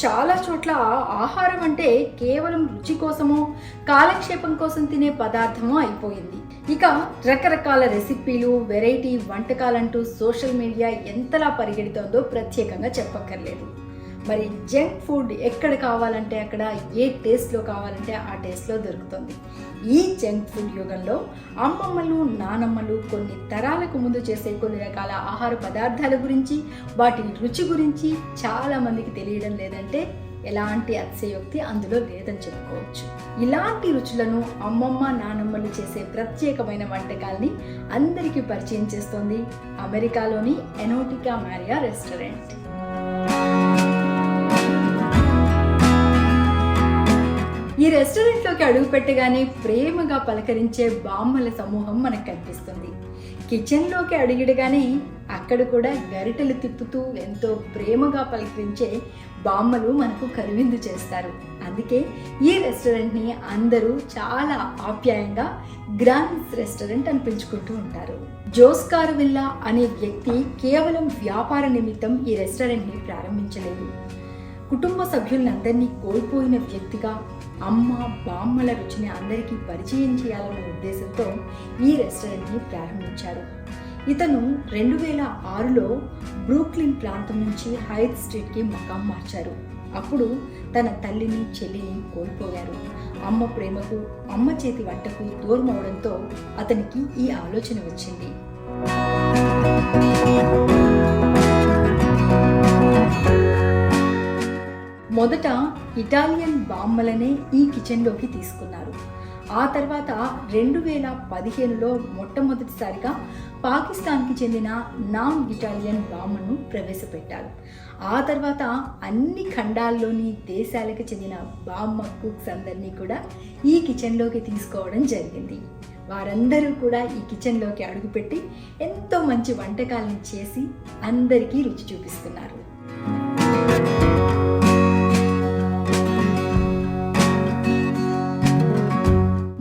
చాలా చోట్ల ఆహారం అంటే కేవలం రుచి కోసమో కాలక్షేపం కోసం తినే పదార్థమో అయిపోయింది. ఇక రకరకాల రెసిపీలు వెరైటీ వంటకాలంటూ సోషల్ మీడియా ఎంతలా పరిగెడుతోందో ప్రత్యేకంగా చెప్పక్కర్లేదు. మరి జంక్ ఫుడ్ ఎక్కడ కావాలంటే అక్కడ ఏ టేస్ట్లో కావాలంటే ఆ టేస్ట్లో దొరుకుతుంది. ఈ జంక్ ఫుడ్ యుగంలో అమ్మమ్మలు నానమ్మలు కొన్ని తరాలకు ముందు చేసే కొన్ని రకాల ఆహార పదార్థాల గురించి వాటి రుచి గురించి చాలామందికి తెలియడం లేదంటే ఎలాంటి అతిశయోక్తి అందులో లేదని చెప్పుకోవచ్చు. ఇలాంటి రుచులను అమ్మమ్మ నానమ్మలు చేసే ప్రత్యేకమైన వంటకాల్ని అందరికీ పరిచయం చేస్తోంది అమెరికాలోని ఎనోటికా మారియా రెస్టారెంట్. ఈ రెస్టారెంట్లోకి అడుగు పెట్టగానే ప్రేమగా పలకరించే బామ్మల సమూహం మనకు కనిపిస్తుంది. కిచెన్లోకి అడిగిడగానే అక్కడ కూడా గరిటెలు తిప్పుతూ ఎంతో ప్రేమగా పలకరించే బామ్మలు మనకు కరువిందు చేస్తారు. అందుకే ఈ రెస్టారెంట్ని అందరూ చాలా ఆప్యాయంగా గ్రాండ్స్ రెస్టారెంట్ అని పిలుచుకుంటూ ఉంటారు. జోస్కార్ విల్లా అనే వ్యక్తి కేవలం వ్యాపార నిమిత్తం ఈ రెస్టారెంట్ని ప్రారంభించలేదు. కుటుంబ సభ్యులందరినీ కోల్పోయిన వ్యక్తిగా అమ్మ బామ్మల రుచిని అందరికీ పరిచయం చేయాలన్న ఉద్దేశంతో ఈ రెస్టారెంట్ని ప్రారంభించారు. ఇతను రెండు వేల ఆరులో బ్రూక్లిన్ ప్రాంతం నుంచి హైత్ స్ట్రీట్కి మకాం మార్చారు. అప్పుడు తన తల్లిని చెల్లిని కోల్పోయారు. అమ్మ ప్రేమకు అమ్మ చేతి వంటకు దూరం అవడంతో అతనికి ఈ ఆలోచన వచ్చింది. ఇటాలియన్ బామ్మలనే ఈ కిచెన్లోకి తీసుకున్నారు. ఆ తర్వాత రెండు వేల పదిహేనులో మొట్టమొదటిసారిగా పాకిస్తాన్కి చెందిన నాన్ ఇటాలియన్ బామ్మను ప్రవేశపెట్టారు. ఆ తర్వాత అన్ని ఖండాల్లోని దేశాలకు చెందిన బామ్మ కుక్స్ అందరినీ కూడా ఈ కిచెన్లోకి తీసుకోవడం జరిగింది. వారందరూ కూడా ఈ కిచెన్లోకి అడుగుపెట్టి ఎంతో మంచి వంటకాలను చేసి అందరికీ రుచి చూపిస్తున్నారు.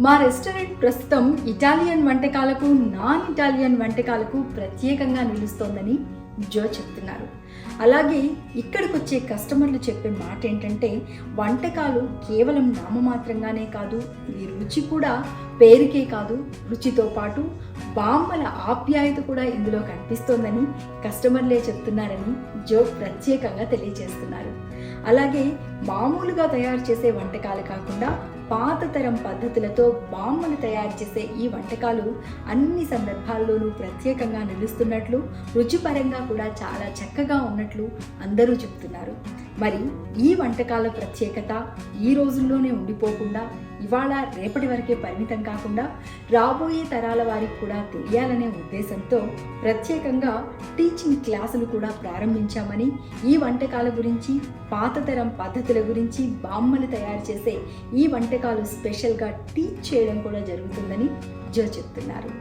మా రెస్టారెంట్ ప్రస్తుతం ఇటాలియన్ వంటకాలకు నాన్ ఇటాలియన్ వంటకాలకు ప్రత్యేకంగా నిలుస్తోందని జో చెప్తున్నారు. అలాగే ఇక్కడికి వచ్చే కస్టమర్లు చెప్పే మాట ఏంటంటే వంటకాలు కేవలం నామమాత్రంగానే కాదు ఈ రుచి కూడా పేరుకే కాదు రుచితో పాటు బామ్మల ఆప్యాయత కూడా ఇందులో కనిపిస్తోందని కస్టమర్లే చెప్తున్నారని జో ప్రత్యేకంగా తెలియజేస్తున్నారు. అలాగే మామూలుగా తయారు చేసే వంటకాలు కాకుండా పాత తరం పద్ధతులతో బామ్మలు తయారు చేసే ఈ వంటకాలు అన్ని సందర్భాల్లోనూ ప్రత్యేకంగా నిలుస్తున్నట్లు రుచిపరంగా కూడా చాలా చక్కగా ఉన్నట్లు అందరూ చెప్తున్నారు. మరి ఈ వంటకాల ప్రత్యేకత ఈ రోజుల్లోనే ఉండిపోకుండా ఇవాళ రేపటి వరకే పరిమితం కాకుండా రాబోయే తరాల వారికి కూడా తెలియాలనే ఉద్దేశంతో ప్రత్యేకంగా టీచింగ్ క్లాసులు కూడా ప్రారంభించామని ఈ వంటకాల గురించి పాతతరం పద్ధతుల గురించి బామ్మలు తయారు చేసే ఈ వంటకాలు స్పెషల్గా టీచ్ చేయడం కూడా జరుగుతుందని జో చెప్తున్నారు.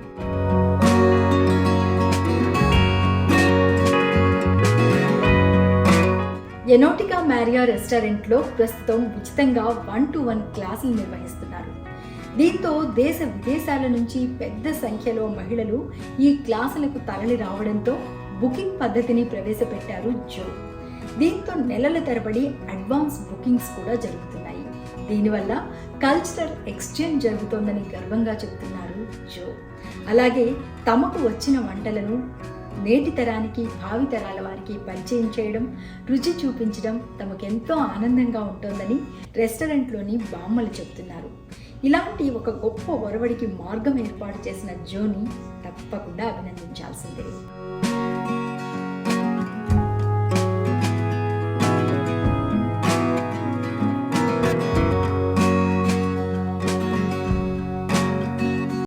ఎనోటికా మ్యారియా రెస్టారెంట్లో ప్రస్తుతం ఉచితంగా వన్ టు వన్ క్లాసులు నిర్వహిస్తున్నారు. దీంతో దేశ విదేశాల నుంచి పెద్ద సంఖ్యలో మహిళలు ఈ క్లాసులకు తరలి రావడంతో బుకింగ్ పద్ధతిని ప్రవేశపెట్టారు జో. దీంతో నెలల తరబడి అడ్వాన్స్ బుకింగ్స్ కూడా జరుగుతున్నాయి. దీనివల్ల కల్చరల్ ఎక్స్చేంజ్ జరుగుతోందని గర్వంగా చెబుతున్నారు జో. అలాగే తమకు వచ్చిన వంటలను నేటి తరానికి భావి తరాల వారికి పరిచయం చేయడం రుచి చూపించడం తమకెంతో ఆనందంగా ఉంటుందని రెస్టారెంట్లోని బామ్మలు చెప్తున్నారు. ఇలాంటి ఒక గొప్ప ఒరవడికి మార్గం ఏర్పాటు చేసిన జోని తప్పకుండా అభినందించాల్సిందే.